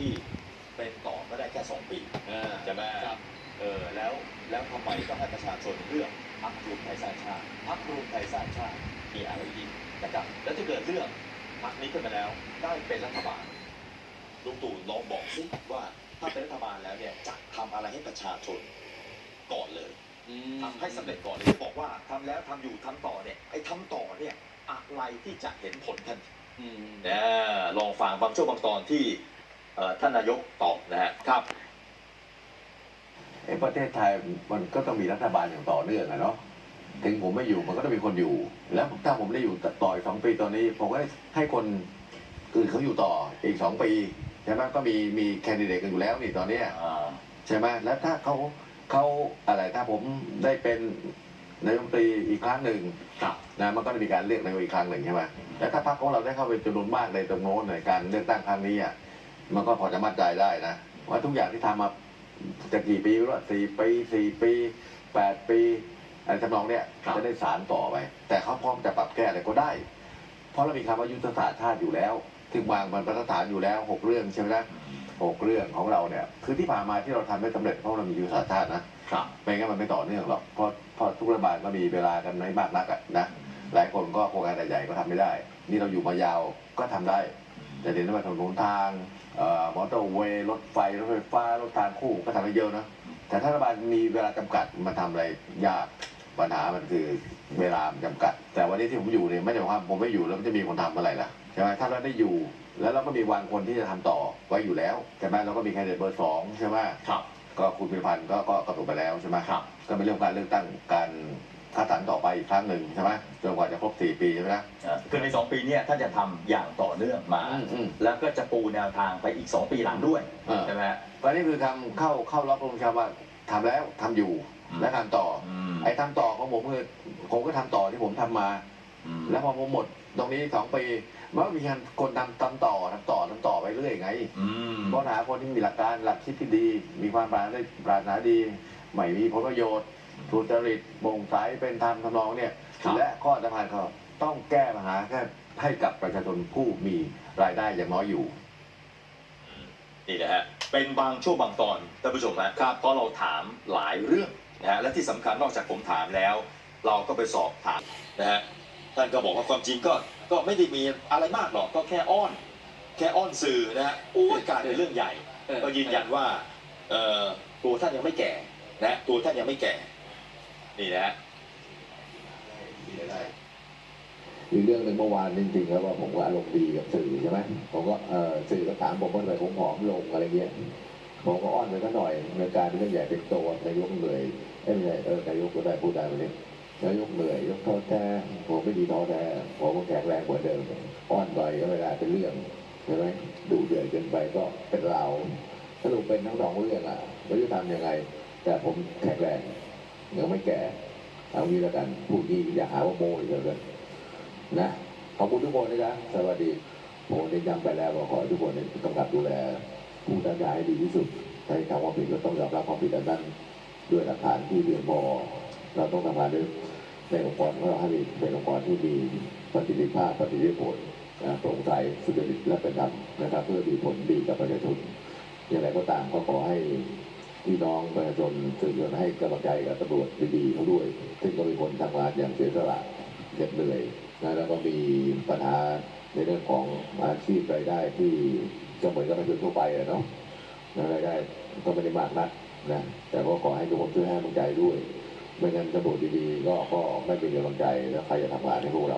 ที่เป็นต่อก็ได้แค่สองปีอ่าใช่ไหมครับเออแล้วแล้วทำไมต้องให้ประชาชนเลือกพรรครวมไทยสร้างชาติพรรครวมไทยสร้างชาติมีอะไรดีนะครับแล้วถ้าเกิดเลือกพรรคนี้ขึ้นมาแล้วได้เป็นรัฐบาลลุงตู่ลองบอกสิว่าถ้าเป็นรัฐบาลแล้วเนี่ยจะทำอะไรให้ประชาชนก่อนเลยอืมทำให้สำเร็จก่อนเลยที่บอกว่าทำแล้วทำอยู่ทำต่อเนี่ยไอ้ทำต่อเนี่ยอะไรที่จะเห็นผลทันทีอืมนะลองฟังบางช่วงบางตอนที่เอ่อ ท่านนายกตอบนะฮะครับไอ้ประเทศไทยมันก็ต้องมีรัฐบาลอย่างต่อเนื่องอะเนาะถึงผมไม่อยู่มันก็ต้องมีคนอยู่ แล้วถ้าผมได้อยู่ต่ออีกสองปีตอนนี้ ผมก็ให้คนอื่นเขาอยู่ต่ออีกสองปีใช่ไหมก็มีมีแคนดิเดตกันอยู่แล้วนี่ตอนเนี้ยใช่ไหมแล้วถ้าเขาเขาอะไรถ้าผมได้เป็นนายกรัฐมนตรีอีกครั้งหนึ่งครับนะมันก็จะมีการเลือกนายกอีกครั้งหนึ่งใช่ไหมแล้วถ้าพรรคของเราได้เข้าไปจำนวนมากในตรงโน้นในการเลือกตั้งครั้งนี้อะ มันก็พอจะมั่นใจได้นะว่าทุกอย่างที่ทำมาจะกี่ปีไม่รู้สี่ปีสี่ปีแปดปีอะไรทำนองเนี้ยครับจะได้สารต่อไป แต่เขาพร้อมจะปรับแก้อะไรก็ได้ เพราะเรามีคำว่ายุทธศาสตร์ชาติอยู่แล้วถึงวางมันมาตรฐานอยู่แล้วหกเรื่องใช่ไหมนะหกเรื่องของเราเนี่ย คือที่ผ่านมาที่เราทำไม่สำเร็จเพราะเรามียุทธศาสตร์ชาตินะครับไม่งั้นมันไม่ต่อเนื่องหรอกเพราะเพราะทุกรัฐบาลก็มีเวลากันไม่มากนักอะนะหลายคนก็โครงการใหญ่ๆก็ทำไม่ได้ นี่เราอยู่มายาวก็ทำได้ แต่เดี๋ยวนี้มาถนนหนทางเอ่อมอเตอร์เวย์รถไฟรถไฟฟ้ารถทางคู่ก็ทำได้เยอะนะแต่ถ้ารัฐบาลมีเวลาจำกัดมันทำอะไรยากปัญหามันคือเวลามันจำกัด แต่วันนี้ที่ผมอยู่เนี่ยไม่ได้หมายความผมไม่อยู่แล้วมันจะมีคนทำอะไรล่ะใช่ไหมถ้าเราได้อยู่แล้วเราก็มีวางคนที่จะทำต่อไว้อยู่แล้วใช่ไหมเราก็มีแคนดิเดตเบอร์สองใช่ไหมครับก็คุณพิรพันธ์ก็ก็กระตุกไปแล้วใช่ไหมครับก็เป็นเรื่องการเลือกตั้งการ คัดสรรต่อไปอีกครั้งหนึ่งใช่ไหมจนกว่าจะครบสี่ปีใช่ไหมนะเอ่อคือในสองปีเนี้ท่านจะทำอย่างต่อเนื่องมา อืมอืม แล้วก็จะปูแนวทางไปอีกสองปีหลังด้วยเออใช่ไหมฮะวันนี้คือทำเข้าเข้าล็อกลงชาว่าทำแล้วทำอยู่อืม และทำต่อออืมไอ้ทำต่อของผมคือผมก็ทำต่อที่ผมทำมา อืมแล้วพอผมหมดตรงนี้สองปีมันก็มีการคนทำทำต่อทำต่อทำต่อไปเรื่อยไง อืมเพราะหาคนที่มีหลักการหลักคิดที่ดี มีความปรารถนาปรารถนาดีไม่มีผลประโยชน์ ทุจริตโปร่งใสเป็นธรรมทำนองเนี่ย ครับ และข้อสำคัญเขาต้องแก้ปัญหาแค่ให้กับประชาชนผู้มีรายได้อย่างน้อยอยู่ นี่นะฮะ เป็นบางช่วงบางตอนท่านผู้ชมฮะครับเพราะเราถามหลายเรื่องนะฮะ และที่สำคัญนอกจากผมถามแล้ว เราก็ไปสอบถามนะฮะ ท่านก็บอกว่าความจริงก็ก็ไม่ได้มีอะไรมากหรอก ก็แค่อ้อน แค่อ้อนสื่อนะฮะโอ้ยกลารเป็นเรื่องใหญ่เออก็ยืนยันว่าเอ่อตัวท่านยังไม่แก่นะตัวท่านยังไม่แก่ นี่นะฮะมีเรื่องหนึ่งเมื่อวานจริงๆแล้วว่าผมก็อารมณ์ดีกับสื่อใช่ไหมผมก็เออสื่อก็ถามผมว่าทำไมผมผอมลงอะไรเงี้ยผมก็อ้อนไปก็หน่อยในการเป็นเรื่องใหญ่เป็นโตนายกเหนื่อยไม่ใช่เออนายกก็ได้พูดได้วันนี้นายกเหนื่อยยกท้อแท้ผมไม่ดีท้อแท้ผมก็แข็งแรงกว่าเดิมอ้อนไปก็เวลาเป็นเรื่องใช่ไหมดูเดือดเกินไปก็เป็นเราสรุปเป็นทั้งสองเรื่องอะไม่รู้จะทำยังไง แต่ผมแข็งแรง ยังไม่แก่เอางี้แล้วกันพูดนี้อย่าหาว่าโมอีกแล้วกันนะขอบคุณทุกคนนะจ๊ะสวัสดีผมได้ย้ำไปแล้วว่าขอให้ทุกคนเนี่ยกำกับดูแลผู้ตั้งใจให้ดีที่สุดใครทำควาผิดก็ต้องยอมรับความผิดนนั้นด้วยหลักฐานที่เพียงพอเราต้องทำงานด้วยในองค์กรของเราให้เป็นองค์กรที่มีประสิทธิภาพประสิทธิผลนะโปร่งใสสุจริตและเป็นธรรมนะครับ เพื่อมีผลดีกับประชาชนอย่างไรก็ตามก็ขอให้ พี่น้องประชาชนสื่อมวลชนให้กำลังใจกับตำรวจดีๆเขาด้วย ซึ่งก็เป็นคนทำงานอย่างเสียสละเหน็ดเหนื่อยนะแล้วก็มีปัญหาในเรื่องของอาชีพรายได้ที่ก็เหมือนกับประชาชนทั่วไปอะเนาะนะรายได้ก็ไม่ได้มากนักนะแต่ก็ขอให้ทุกคนช่วยให้กำลังใจด้วย ไม่งั้นตำรวจดีๆก็ก็ไม่เป็นกำลังใจแล้วใครจะทำงานให้พวกเรา